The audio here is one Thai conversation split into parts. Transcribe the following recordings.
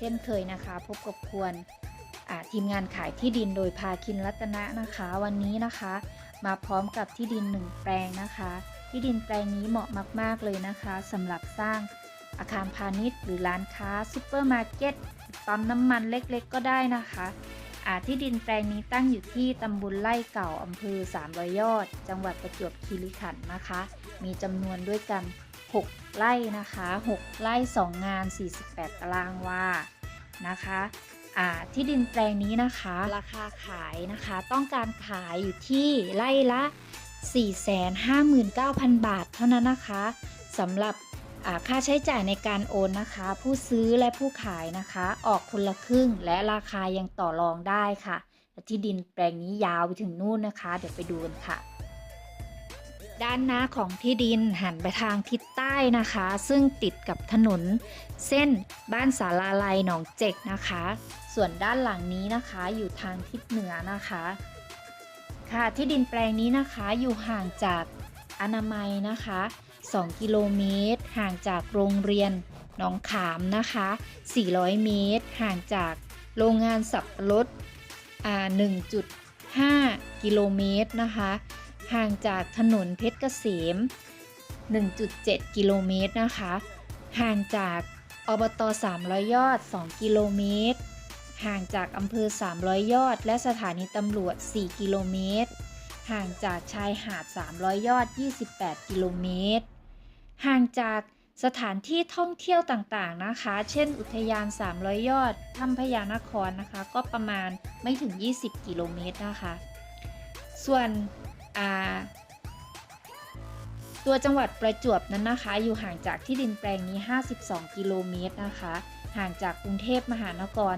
เช่นเคยนะคะ พบกับควรทีมงานขายที่ดินโดยพาคินรัตนะนะคะ วันนี้นะคะ มาพร้อมกับที่ดินหนึ่งแปลงนะคะ ที่ดินแปลงนี้เหมาะมาก ๆ เลยนะคะสำหรับสร้างอาคารพาณิชย์ หรือร้านค้าซูเปอร์มาร์เก็ตปั๊มน้ำมันเล็กๆ ก็ได้นะคะอาที่ดินแปลงนี้ตั้งอยู่ที่ตำบลไร่เก่าอำเภอสามรอยยอด จังหวัดประจวบคีรีขันธ์นะคะ มีจำนวนด้วยกัน 6 ไร่นะคะ 6 ไร่ 2 งาน 48 ตารางวา นะคะที่ดินแปลงนี้นะคะ ราคาขายนะคะ ต้องการขายอยู่ที่ไร่ละ 459,000 บาทเท่านั้นนะคะสำหรับค่าใช้จ่ายในการโอนนะคะ ผู้ซื้อและผู้ขายนะคะ ออกคนละครึ่งและราคายังต่อรองได้ค่ะ ที่ดินแปลงนี้ยาวไปถึงนู่นนะคะ เดี๋ยวไปดูกันค่ะ ด้านหน้าของที่ดินหันไปทางทิศใต้นะคะ ซึ่งติดกับถนนเส้นบ้านสาลาลัยหนองเจกนะคะ ส่วนด้านหลังนี้นะคะอยู่ทางทิศเหนือนะคะ ค่ะที่ดินแปลงนี้นะคะอยู่ห่างจากอนามัยนะคะ 2 กิโลเมตร ห่างจากโรงเรียนหนองขามนะคะ 400 เมตร ห่างจากโรงงานสับปะรดอ่า1.5 กิโลเมตรนะคะ ห่างจากถนนเพชรเกษม 1.7 กิโลเมตรนะคะ ห่างจากอบต300 ยอด 2 กิโลเมตร ห่างจากอำเภอ 300 ยอด และสถานีตำรวจ 4 กิโลเมตร ห่างจากชายหาด 300 ยอด 28 กิโลเมตร ห่างจากสถานที่ท่องเที่ยวต่างๆนะคะ เช่น อุทยาน 300 ยอด ถ้ำพญานครนะคะ ก็ประมาณไม่ถึง 20 กิโลเมตรนะคะ ส่วน ตัวจังหวัดประจวบนั้นนะคะ อยู่ห่างจากที่ดินแปลงนี้ 52 กิโลเมตรนะคะ ห่างจากกรุงเทพมหานคร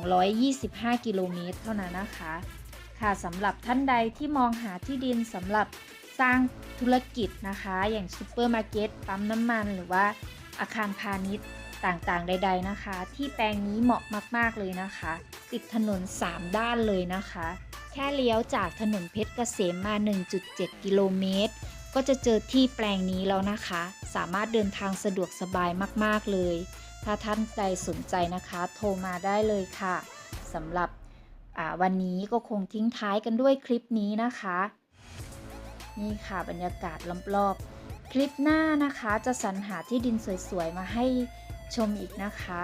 225 กิโลเมตรเท่านั้นนะคะ ค่ะสำหรับท่านใดที่มองหาที่ดินสำหรับสร้างธุรกิจนะคะ อย่างซูเปอร์มาร์เก็ตปั๊มน้ำมัน หรือว่าอาคารพาณิชย์ต่างๆ ใด ๆนะคะ ที่แปลงนี้เหมาะมากๆเลยนะคะ ติดถนน 3 ด้านเลยนะคะ ค่เลี้ยวจากถนนเพชรเกษมมา 1.7 กิโลเมตร ก็จะเจอที่แปลงนี้แล้วนะคะ สามารถเดินทางสะดวกสบายมากๆเลย ถ้าท่านใดสนใจนะคะ โทรมาได้เลยค่ะสำหรับวันนี้ก็คงทิ้งท้ายกันด้วยคลิปนี้นะคะ นี่ค่ะบรรยากาศรอบๆ คลิปหน้านะคะจะสรรหาที่ดินสวยๆ มาให้ชมอีกนะคะ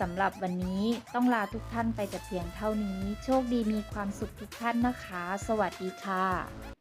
สำหรับวันนี้ต้องลาทุกท่านไปแต่เพียงเท่านี้ โชคดีมีความสุขทุกท่านนะคะ สวัสดีค่ะ